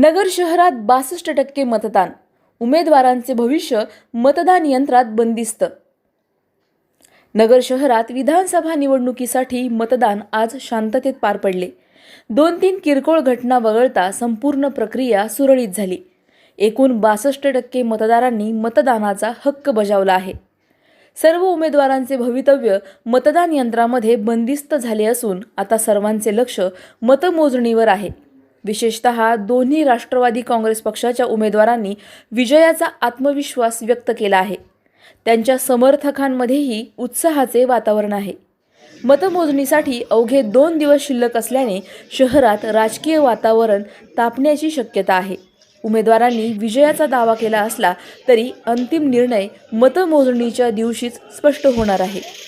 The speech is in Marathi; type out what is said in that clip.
नगर शहरात बासष्ट टक्के मतदान. उमेदवारांचे भविष्य मतदान यंत्रात बंदिस्त. नगर शहरात विधानसभा निवडणुकीसाठी मतदान आज शांततेत पार पडले. दोन तीन किरकोळ घटना वगळता संपूर्ण प्रक्रिया सुरळीत झाली. एकूण बासष्ट टक्के मतदारांनी मतदानाचा हक्क बजावला आहे. सर्व उमेदवारांचे भवितव्य मतदान यंत्रामध्ये बंदिस्त झाले असून आता सर्वांचे लक्ष मतमोजणीवर आहे. विशेषतः दोन्ही राष्ट्रवादी काँग्रेस पक्षाच्या उमेदवारांनी विजयाचा आत्मविश्वास व्यक्त केला आहे. त्यांच्या समर्थकांमध्येही उत्साहाचे वातावरण आहे. मतमोजणीसाठी अवघे दोन दिवस शिल्लक असल्याने शहरात राजकीय वातावरण तापण्याची शक्यता आहे. उमेदवारांनी विजयाचा दावा केला असला तरी अंतिम निर्णय मतमोजणीच्या दिवशीच स्पष्ट होणार आहे.